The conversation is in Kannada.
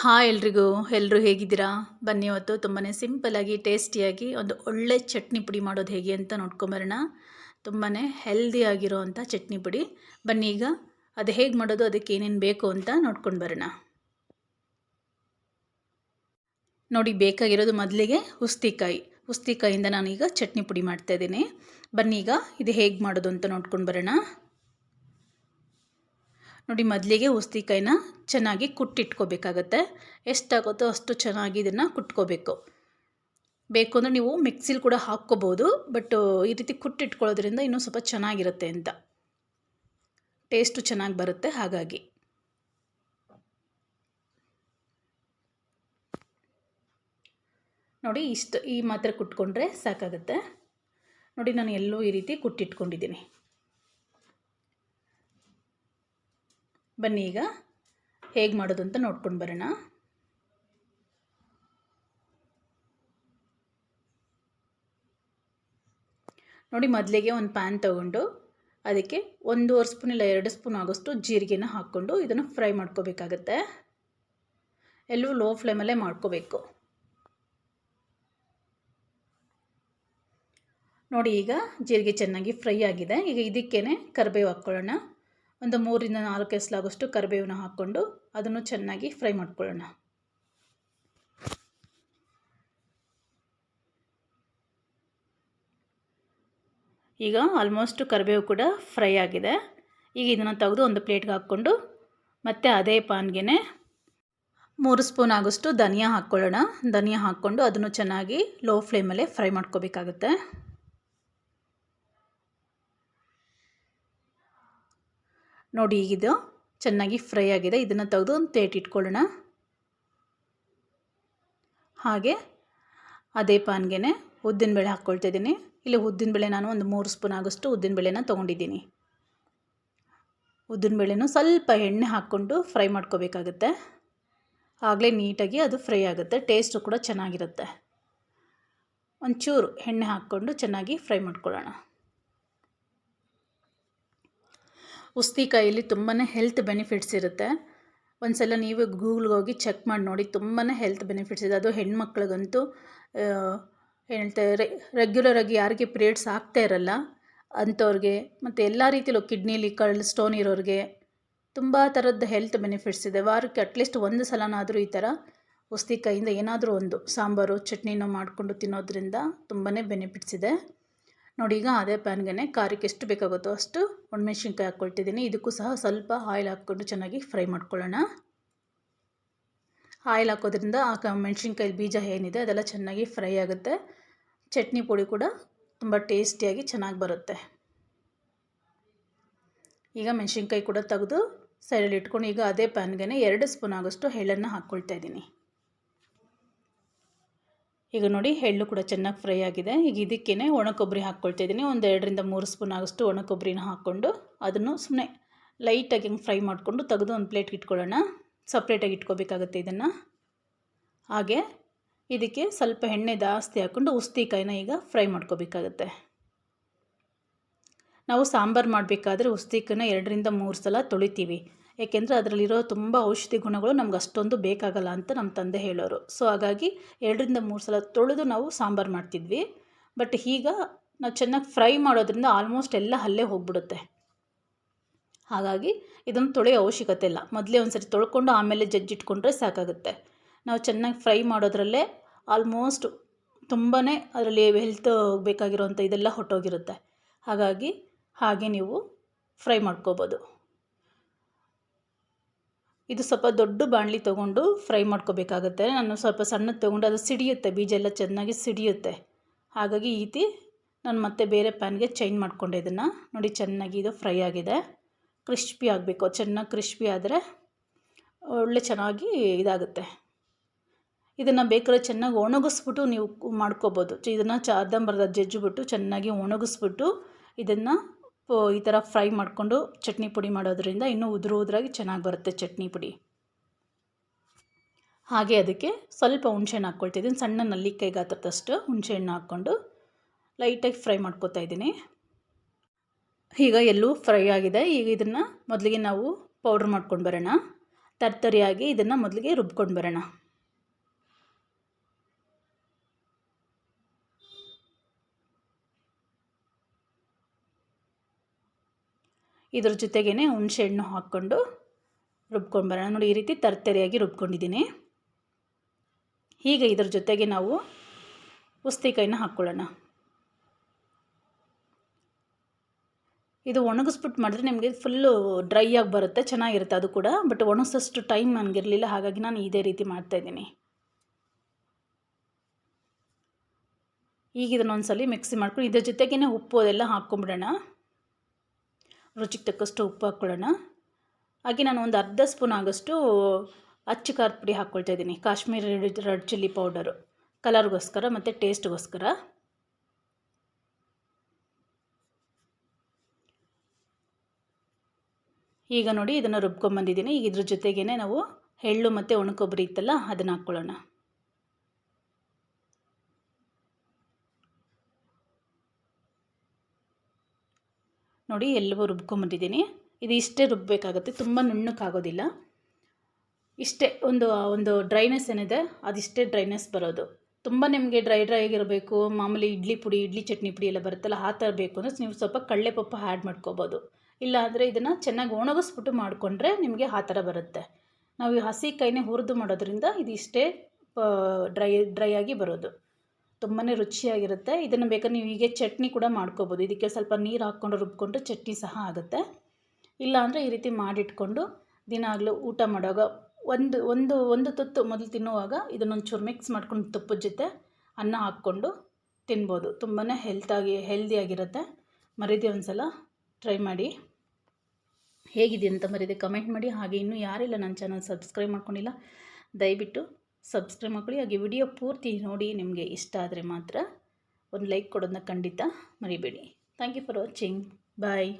ಹಾಯ್ ಎಲ್ರಿಗೂ ಎಲ್ಲರೂ ಹೇಗಿದ್ದೀರಾ? ಬನ್ನಿ ಇವತ್ತು ತುಂಬಾ ಸಿಂಪಲಾಗಿ ಟೇಸ್ಟಿಯಾಗಿ ಒಂದು ಒಳ್ಳೆ ಚಟ್ನಿ ಪುಡಿ ಮಾಡೋದು ಹೇಗೆ ಅಂತ ನೋಡ್ಕೊಂಬರೋಣ. ತುಂಬಾ ಹೆಲ್ದಿ ಆಗಿರೋವಂಥ ಚಟ್ನಿ ಪುಡಿ. ಬನ್ನಿ ಈಗ, ಅದು ಹೇಗೆ ಮಾಡೋದು, ಅದಕ್ಕೆ ಏನೇನು ಬೇಕು ಅಂತ ನೋಡ್ಕೊಂಡು ಬರೋಣ ನೋಡಿ, ಬೇಕಾಗಿರೋದು ಮೊದಲಿಗೆ ಉಸ್ತಿಕಾಯಿ. ಉಸ್ತಿಕಾಯಿಂದ ನಾನೀಗ ಚಟ್ನಿ ಪುಡಿ ಮಾಡ್ತಾಯಿದ್ದೀನಿ ಬನ್ನಿ ಈಗ, ಇದು ಹೇಗೆ ಮಾಡೋದು ಅಂತ ನೋಡ್ಕೊಂಡು ಬರೋಣ ನೋಡಿ, ಮೊದಲಿಗೆ ಉಸ್ತಿಕಾಯಿನ ಚೆನ್ನಾಗಿ ಕುಟ್ಟಿಟ್ಕೋಬೇಕಾಗತ್ತೆ. ಎಷ್ಟಾಗುತ್ತೋ ಅಷ್ಟು ಚೆನ್ನಾಗಿ ಇದನ್ನು ಕುಟ್ಕೋಬೇಕು. ಬೇಕು ಅಂದರೆ ನೀವು ಮಿಕ್ಸಿಲಿ ಕೂಡ ಹಾಕ್ಕೋಬೋದು, ಬಟ್ ಈ ರೀತಿ ಕುಟ್ಟಿಟ್ಕೊಳ್ಳೋದ್ರಿಂದ ಇನ್ನೂ ಸ್ವಲ್ಪ ಚೆನ್ನಾಗಿರುತ್ತೆ ಅಂತ. ಟೇಸ್ಟು ಚೆನ್ನಾಗಿ ಬರುತ್ತೆ ಹಾಗಾಗಿ. ನೋಡಿ, ಇಷ್ಟು ಈ ಮಾತ್ರ ಕುಟ್ಕೊಂಡ್ರೆ ಸಾಕಾಗುತ್ತೆ. ನೋಡಿ, ನಾನು ಎಲ್ಲೂ ಈ ರೀತಿ ಕುಟ್ಟಿಟ್ಕೊಂಡಿದ್ದೀನಿ. ಬನ್ನಿ ಈಗ. ಹೇಗೆ ಮಾಡೋದು ಅಂತ ನೋಡ್ಕೊಂಡು ಬರೋಣ. ನೋಡಿ ಮೊದಲಿಗೆ ಒಂದು ಪ್ಯಾನ್ ತಗೊಂಡು ಅದಕ್ಕೆ ಒಂದೂವರೆ ಸ್ಪೂನ್ ಇಲ್ಲ ಎರಡು ಸ್ಪೂನ್ ಆಗೋಷ್ಟು ಜೀರಿಗೆನ ಹಾಕ್ಕೊಂಡು ಇದನ್ನು ಫ್ರೈ ಮಾಡ್ಕೋಬೇಕಾಗತ್ತೆ. ಎಲ್ಲೂ ಲೋ ಫ್ಲೇಮಲ್ಲೇ ಮಾಡ್ಕೋಬೇಕು. ನೋಡಿ ಈಗ ಜೀರಿಗೆ ಚೆನ್ನಾಗಿ ಫ್ರೈ ಆಗಿದೆ. ಈಗ ಇದಕ್ಕೇ ಕರಿಬೇವು ಹಾಕ್ಕೊಳ್ಳೋಣ. ಒಂದು ಮೂರಿಂದ ನಾಲ್ಕು ಎಸ್ಲಾಗೋಷ್ಟು ಕರಿಬೇವನ್ನ ಹಾಕ್ಕೊಂಡು ಅದನ್ನು ಚೆನ್ನಾಗಿ ಫ್ರೈ ಮಾಡ್ಕೊಳ್ಳೋಣ. ಈಗ ಆಲ್ಮೋಸ್ಟ್ ಕರಿಬೇವು ಕೂಡ ಫ್ರೈ ಆಗಿದೆ. ಈಗ ಇದನ್ನು ತೆಗೆದು ಒಂದು ಪ್ಲೇಟ್ಗೆ ಹಾಕ್ಕೊಂಡು ಮತ್ತು ಅದೇ ಪಾನ್ಗೆ ಮೂರು ಸ್ಪೂನ್ ಆಗೋಷ್ಟು ಧನಿಯಾ ಹಾಕ್ಕೊಳ್ಳೋಣ. ಧನಿಯಾ ಹಾಕ್ಕೊಂಡು ಅದನ್ನು ಚೆನ್ನಾಗಿ ಲೋ ಫ್ಲೇಮಲ್ಲೇ ಫ್ರೈ ಮಾಡ್ಕೋಬೇಕಾಗುತ್ತೆ. ನೋಡಿ ಈಗಿದು ಚೆನ್ನಾಗಿ ಫ್ರೈ ಆಗಿದೆ. ಇದನ್ನು ತೆಗೆದು ಒಂದು ಇಟ್ಕೊಳ್ಳೋಣ. ಹಾಗೆ ಅದೇ ಪಾನ್ಗೆ ಉದ್ದಿನಬೇಳೆ ಹಾಕ್ಕೊಳ್ತಿದ್ದೀನಿ ಇಲ್ಲಿ ಉದ್ದಿನಬೇಳೆ ನಾನು ಒಂದು ಮೂರು ಸ್ಪೂನ್ ಆಗೋಷ್ಟು ಉದ್ದಿನಬೇಳೆನ ತೊಗೊಂಡಿದ್ದೀನಿ. ಉದ್ದಿನಬೇಳೆನೂ ಸ್ವಲ್ಪ ಎಣ್ಣೆ ಹಾಕ್ಕೊಂಡು ಫ್ರೈ ಮಾಡ್ಕೋಬೇಕಾಗುತ್ತೆ. ಆಗಲೇ ನೀಟಾಗಿ ಅದು ಫ್ರೈ ಆಗುತ್ತೆ. ಟೇಸ್ಟು ಕೂಡ ಚೆನ್ನಾಗಿರುತ್ತೆ. ಒಂಚೂರು ಎಣ್ಣೆ ಹಾಕ್ಕೊಂಡು ಚೆನ್ನಾಗಿ ಫ್ರೈ ಮಾಡ್ಕೊಳ್ಳೋಣ. ಉಸ್ತಿಕಾಯಲ್ಲಿ ತುಂಬಾ ಹೆಲ್ತ್ ಬೆನಿಫಿಟ್ಸ್ ಇರುತ್ತೆ. ಒಂದು ಸಲ ನೀವು ಗೂಗಲ್ಗೆ ಹೋಗಿ ಚೆಕ್ ಮಾಡಿ ನೋಡಿ ತುಂಬಾ ಹೆಲ್ತ್ ಬೆನಿಫಿಟ್ಸ್ ಇದೆ. ಅದು ಹೆಣ್ಮಕ್ಳಿಗಂತೂ ಹೇಳ್ತಾರೆ ರೆಗ್ಯುಲರಾಗಿ ಯಾರಿಗೆ ಪಿರಿಯಡ್ಸ್ ಆಗ್ತಾ ಇರಲ್ಲ, ಅಂಥವ್ರಿಗೆ, ಮತ್ತು ಎಲ್ಲ ರೀತಿಯಲ್ಲೂ ಕಿಡ್ನಿಲಿ ಕಳ್ ಸ್ಟೋನ್ ಇರೋರಿಗೆ ತುಂಬ ಥರದ ಹೆಲ್ತ್ ಬೆನಿಫಿಟ್ಸ್ ಇದೆ. ವಾರಕ್ಕೆ ಅಟ್ಲೀಸ್ಟ್ ಒಂದು ಸಲನಾದರೂ ಈ ಥರ ಉಸ್ತಿಕಾಯಿಂದ ಏನಾದರೂ ಒಂದು ಸಾಂಬಾರು, ಚಟ್ನಿನೋ ಮಾಡಿಕೊಂಡು ತಿನ್ನೋದ್ರಿಂದ ತುಂಬಾ ಬೆನಿಫಿಟ್ಸ್ ಇದೆ. ನೋಡಿ ಈಗ ಅದೇ ಪ್ಯಾನ್ಗೆ ಖಾರಕ್ಕೆ ಎಷ್ಟು ಬೇಕಾಗುತ್ತೋ ಅಷ್ಟು ಒಣಮೆಣ್ಸಿನ್ಕಾಯಿ ಹಾಕ್ಕೊಳ್ತಿದ್ದೀನಿ. ಇದಕ್ಕೂ ಸಹ ಸ್ವಲ್ಪ ಆಯಿಲ್ ಹಾಕ್ಕೊಂಡು ಚೆನ್ನಾಗಿ ಫ್ರೈ ಮಾಡ್ಕೊಳ್ಳೋಣ. ಆಯಿಲ್ ಹಾಕೋದ್ರಿಂದ ಆ ಮೆಣಸಿನ್ಕಾಯಿ ಬೀಜ ಏನಿದೆ ಅದೆಲ್ಲ ಚೆನ್ನಾಗಿ ಫ್ರೈ ಆಗುತ್ತೆ. ಚಟ್ನಿ ಪುಡಿ ಕೂಡ ತುಂಬ ಟೇಸ್ಟಿಯಾಗಿ ಚೆನ್ನಾಗಿ ಬರುತ್ತೆ. ಈಗ ಮೆಣಸಿನ್ಕಾಯಿ ಕೂಡ ತೆಗೆದು ಸೈಡಲ್ಲಿ ಇಟ್ಕೊಂಡು ಈಗ ಅದೇ ಪ್ಯಾನ್ಗೆ ಎರಡು ಸ್ಪೂನ್ ಆಗೋಷ್ಟು ಎಳ್ಳನ್ನು ಹಾಕ್ಕೊಳ್ತಾ ಇದ್ದೀನಿ. ಈಗ ನೋಡಿ ಎಳ್ಳು ಕೂಡ ಚೆನ್ನಾಗಿ ಫ್ರೈ ಆಗಿದೆ. ಈಗ ಇದಕ್ಕೇ ಒಣ ಕೊಬ್ಬರಿ ಹಾಕ್ಕೊಳ್ತಿದ್ದೀನಿ ಒಂದು ಎರಡರಿಂದ ಮೂರು ಸ್ಪೂನ್ ಆಗಷ್ಟು ಒಣ ಕೊಬ್ಬರಿನ ಹಾಕ್ಕೊಂಡು ಅದನ್ನು ಸುಮ್ಮನೆ ಲೈಟಾಗಿ ಹಿಂಗೆ ಫ್ರೈ ಮಾಡಿಕೊಂಡು ತೆಗೆದು ಒಂದು ಪ್ಲೇಟ್ ಇಟ್ಕೊಳ್ಳೋಣ. ಸಪ್ರೇಟಾಗಿ ಇಟ್ಕೋಬೇಕಾಗುತ್ತೆ ಇದನ್ನು. ಹಾಗೆ ಇದಕ್ಕೆ ಸ್ವಲ್ಪ ಎಣ್ಣೆ ಜಾಸ್ತಿ ಹಾಕ್ಕೊಂಡು ಉಸ್ತಿಕಾಯಿನ ಈಗ ಫ್ರೈ ಮಾಡ್ಕೋಬೇಕಾಗತ್ತೆ. ನಾವು ಸಾಂಬಾರು ಮಾಡಬೇಕಾದ್ರೆ ಉಸ್ತಿಕಾಯಿನ ಎರಡರಿಂದ ಮೂರು ಸಲ ತೊಳಿತೀವಿ. ಏಕೆಂದರೆ ಅದರಲ್ಲಿರೋ ತುಂಬ ಔಷಧಿ ಗುಣಗಳು ನಮ್ಗೆ ಅಷ್ಟೊಂದು ಬೇಕಾಗಲ್ಲ ಅಂತ ನಮ್ಮ ತಂದೆ ಹೇಳೋರು. ಸೊ ಹಾಗಾಗಿ ಎರಡರಿಂದ ಮೂರು ಸಲ ತೊಳೆದು ನಾವು ಸಾಂಬಾರು ಮಾಡ್ತಿದ್ವಿ. ಬಟ್ ಈಗ ನಾವು ಚೆನ್ನಾಗಿ ಫ್ರೈ ಮಾಡೋದ್ರಿಂದ ಆಲ್ಮೋಸ್ಟ್ ಎಲ್ಲ ಅಲ್ಲೇ ಹೋಗ್ಬಿಡುತ್ತೆ. ಹಾಗಾಗಿ ಇದನ್ನು ತೊಳೆಯೋ ಅವಶ್ಯಕತೆ ಇಲ್ಲ. ಮೊದಲೇ ಒಂದು ಸರಿ ತೊಳ್ಕೊಂಡು ಆಮೇಲೆ ಜಜ್ಜಿಟ್ಕೊಂಡ್ರೆ ಸಾಕಾಗುತ್ತೆ. ನಾವು ಚೆನ್ನಾಗಿ ಫ್ರೈ ಮಾಡೋದ್ರಲ್ಲೇ ಆಲ್ಮೋಸ್ಟ್ ತುಂಬಾ ಅದರಲ್ಲಿ ಹೆಲ್ತ್ ಬೇಕಾಗಿರೋವಂಥ ಇದೆಲ್ಲ ಹೊಟ್ಟೋಗಿರುತ್ತೆ ಹಾಗಾಗಿ ಹಾಗೆ ನೀವು ಫ್ರೈ ಮಾಡ್ಕೋಬೋದು. ಇದು ಸ್ವಲ್ಪ ದೊಡ್ಡ ಬಾಣಲಿ ತೊಗೊಂಡು ಫ್ರೈ ಮಾಡ್ಕೋಬೇಕಾಗತ್ತೆ. ನಾನು ಸ್ವಲ್ಪ ಸಣ್ಣದು ತೊಗೊಂಡು ಅದು ಸಿಡಿಯುತ್ತೆ, ಬೀಜ ಎಲ್ಲ ಚೆನ್ನಾಗಿ ಸಿಡಿಯುತ್ತೆ. ಹಾಗಾಗಿ ಈ ರೀತಿ ನಾನು ಮತ್ತೆ ಬೇರೆ ಪ್ಯಾನ್ಗೆ ಚೇಂಜ್ ಮಾಡಿಕೊಂಡೆ ಇದನ್ನು. ನೋಡಿ ಚೆನ್ನಾಗಿ ಇದು ಫ್ರೈ ಆಗಿದೆ. ಕ್ರಿಸ್ಪಿ ಆಗಬೇಕು. ಚೆನ್ನಾಗಿ ಕ್ರಿಸ್ಪಿ ಆದರೆ ಒಳ್ಳೆ ಚೆನ್ನಾಗಿ ಇದಾಗುತ್ತೆ. ಇದನ್ನು ಬೇಕಾದ್ರೆ ಚೆನ್ನಾಗಿ ಒಣಗಿಸ್ಬಿಟ್ಟು ನೀವು ಮಾಡ್ಕೋಬೋದು. ಇದನ್ನು ಚ ಅರ್ಧಂಬರ್ಧ ಜಜ್ಜಿಬಿಟ್ಟು ಚೆನ್ನಾಗಿ ಒಣಗಿಸ್ಬಿಟ್ಟು ಇದನ್ನು ಈ ಥರ ಫ್ರೈ ಮಾಡಿಕೊಂಡು ಚಟ್ನಿ ಪುಡಿ ಮಾಡೋದ್ರಿಂದ ಇನ್ನೂ ಉದುರು ಉದುರಾಗಿ ಚೆನ್ನಾಗಿ ಬರುತ್ತೆ ಚಟ್ನಿ ಪುಡಿ. ಹಾಗೆ ಅದಕ್ಕೆ ಸ್ವಲ್ಪ ಹುಣಸೆಹಣ್ಣು ಹಾಕ್ಕೊಳ್ತಿದ್ದೀನಿ. ಸಣ್ಣ ನಲ್ಲಿಕಾಯಿ ಗಾತ್ರದಷ್ಟು ಹುಣಸೆಹಣ್ಣು ಹಾಕ್ಕೊಂಡು ಲೈಟಾಗಿ ಫ್ರೈ ಮಾಡ್ಕೊತಾ ಇದ್ದೀನಿ. ಈಗ ಎಲ್ಲೂ ಫ್ರೈ ಆಗಿದೆ. ಈಗ ಇದನ್ನು ಮೊದಲಿಗೆ ನಾವು ಪೌಡ್ರ್ ಮಾಡ್ಕೊಂಡು ಬರೋಣ. ತರ್ತರಿಯಾಗಿ ಇದನ್ನು ಮೊದಲಿಗೆ ರುಬ್ಕೊಂಡು ಬರೋಣ. ಇದ್ರ ಜೊತೆಗೇ ಹುಣಸೆ ಹಣ್ಣು ಹಾಕ್ಕೊಂಡು ರುಬ್ಕೊಂಡು ಬರೋಣ. ನೋಡಿ, ಈ ರೀತಿ ತರ್ತರಿಯಾಗಿ ರುಬ್ಕೊಂಡಿದ್ದೀನಿ. ಈಗ ಇದ್ರ ಜೊತೆಗೆ ನಾವು ಉಸ್ತಿಕಾಯಿನ ಹಾಕ್ಕೊಳ್ಳೋಣ. ಇದು ಒಣಗಿಸ್ಬಿಟ್ಟು ಮಾಡಿದ್ರೆ ನಿಮಗೆ ಫುಲ್ಲು ಡ್ರೈ ಆಗಿ ಬರುತ್ತೆ, ಚೆನ್ನಾಗಿರುತ್ತೆ ಅದು ಕೂಡ. ಬಟ್ ಒಣಗಿಸೋಷ್ಟು ಟೈಮ್ ನನಗಿರಲಿಲ್ಲ, ಹಾಗಾಗಿ ನಾನು ಇದೇ ರೀತಿ ಮಾಡ್ತಾಯಿದ್ದೀನಿ ಈಗ ಇದನ್ನೊಂದ್ಸಲಿ ಮಿಕ್ಸಿ ಮಾಡ್ಕೊಂಡು ಇದ್ರ ಜೊತೆಗೇ ಉಪ್ಪು ಅದೆಲ್ಲ ಹಾಕ್ಕೊಂಬಿಡೋಣ ರುಚಿಗೆ ತಕ್ಕಷ್ಟು ಉಪ್ಪು ಹಾಕ್ಕೊಳ್ಳೋಣ. ಹಾಗೆ ನಾನು ಒಂದು ಅರ್ಧ ಸ್ಪೂನ್ ಆಗೋಷ್ಟು ಅಚ್ಚು ಖಾರದ ಪುಡಿ ಹಾಕ್ಕೊಳ್ತಾ ಇದ್ದೀನಿ. Kashmiri red chilli powder. ಕಲರ್ಗೋಸ್ಕರ ಮತ್ತು ಟೇಸ್ಟ್ಗೋಸ್ಕರ. ಈಗ ನೋಡಿ ಇದನ್ನು ರುಬ್ಕೊಂಬಂದಿದ್ದೀನಿ. ಈಗ ಇದ್ರ ಜೊತೆಗೇ ನಾವು ಎಳ್ಳು ಮತ್ತು ಒಣಕೊಬ್ಬರಿ ಇತ್ತಲ್ಲ, ಅದನ್ನು ಹಾಕ್ಕೊಳ್ಳೋಣ. ನೋಡಿ ಎಲ್ಲವೂ ರುಬ್ಕೊಂಬಂದಿದ್ದೀನಿ ಇದು ಇಷ್ಟೇ ರುಬ್ಬಬೇಕಾಗುತ್ತೆ ತುಂಬ ನುಣ್ಣಕ್ಕಾಗೋದಿಲ್ಲ ಇಷ್ಟೇ ಒಂದು ಒಂದು ಡ್ರೈನೆಸ್ ಏನಿದೆ, ಅದಿಷ್ಟೇ ಡ್ರೈನೆಸ್ ಬರೋದು. ತುಂಬ ನಿಮಗೆ ಡ್ರೈ ಡ್ರೈ ಆಗಿರಬೇಕು, ಮಾಮೂಲಿ ಇಡ್ಲಿ ಪುಡಿ, ಇಡ್ಲಿ ಚಟ್ನಿ ಪುಡಿ ಎಲ್ಲ ಬರುತ್ತಲ್ಲ, ಆ ಥರ ಬೇಕು ಅಂದರೆ ನೀವು ಸ್ವಲ್ಪ ಕಡಲೆ ಪಪ್ಪ ಆ್ಯಡ್ ಮಾಡ್ಕೋಬೋದು. ಇಲ್ಲಾಂದರೆ ಇದನ್ನು ಚೆನ್ನಾಗಿ ಒಣಗಿಸ್ಬಿಟ್ಟು ಮಾಡಿಕೊಂಡ್ರೆ ನಿಮಗೆ ಆ ಥರ ಬರುತ್ತೆ. ನಾವು ಈ ಹಸಿ ಕೈನೇ ಹುರಿದು ಮಾಡೋದ್ರಿಂದ ಇದು ಇಷ್ಟೇ ಡ್ರೈ ಡ್ರೈ ಆಗಿ ಬರೋದು. ತುಂಬಾ ರುಚಿಯಾಗಿರುತ್ತೆ. ಇದನ್ನು ಬೇಕಾದ್ರೆ ನೀವು ಹೀಗೆ ಚಟ್ನಿ ಕೂಡ ಮಾಡ್ಕೋಬೋದು. ಇದಕ್ಕೆ ಸ್ವಲ್ಪ ನೀರು ಹಾಕ್ಕೊಂಡು ರುಬ್ಕೊಂಡು ಚಟ್ನಿ ಸಹ ಆಗುತ್ತೆ. ಇಲ್ಲಾಂದರೆ ಈ ರೀತಿ ಮಾಡಿಟ್ಕೊಂಡು ದಿನಾಗಲೂ ಊಟ ಮಾಡುವಾಗ ಒಂದು ಒಂದು ಒಂದು ತುತ್ತು ಮೊದಲು ತಿನ್ನುವಾಗ ಇದನ್ನೊಂಚೂರು ಮಿಕ್ಸ್ ಮಾಡ್ಕೊಂಡು ತುಪ್ಪದ ಜೊತೆ ಅನ್ನ ಹಾಕ್ಕೊಂಡು ತಿನ್ಬೋದು. ತುಂಬಾ ಹೆಲ್ತಾಗಿ ಹೆಲ್ದಿಯಾಗಿರುತ್ತೆ ಮರೀದೆ ಒಂದು ಸಲ ಟ್ರೈ ಮಾಡಿ. ಹೇಗಿದೆ ಅಂತ ಮರೀದೆ ಕಮೆಂಟ್ ಮಾಡಿ. ಹಾಗೆ ಇನ್ನೂ ಯಾರಿಲ್ಲ ನನ್ನ ಚಾನಲ್ ಸಬ್ಸ್ಕ್ರೈಬ್ ಮಾಡ್ಕೊಂಡಿಲ್ಲ, ದಯವಿಟ್ಟು ಸಬ್ಸ್ಕ್ರೈಬ್ ಮಾಡ್ಕೊಳ್ಳಿ. ಹಾಗೆ ವಿಡಿಯೋ ಪೂರ್ತಿ ನೋಡಿ ನಿಮಗೆ ಇಷ್ಟ ಆದರೆ ಮಾತ್ರ ಒಂದು ಲೈಕ್ ಕೊಡೋದನ್ನ ಖಂಡಿತ ಮರಿಬೇಡಿ. Thank you for watching bye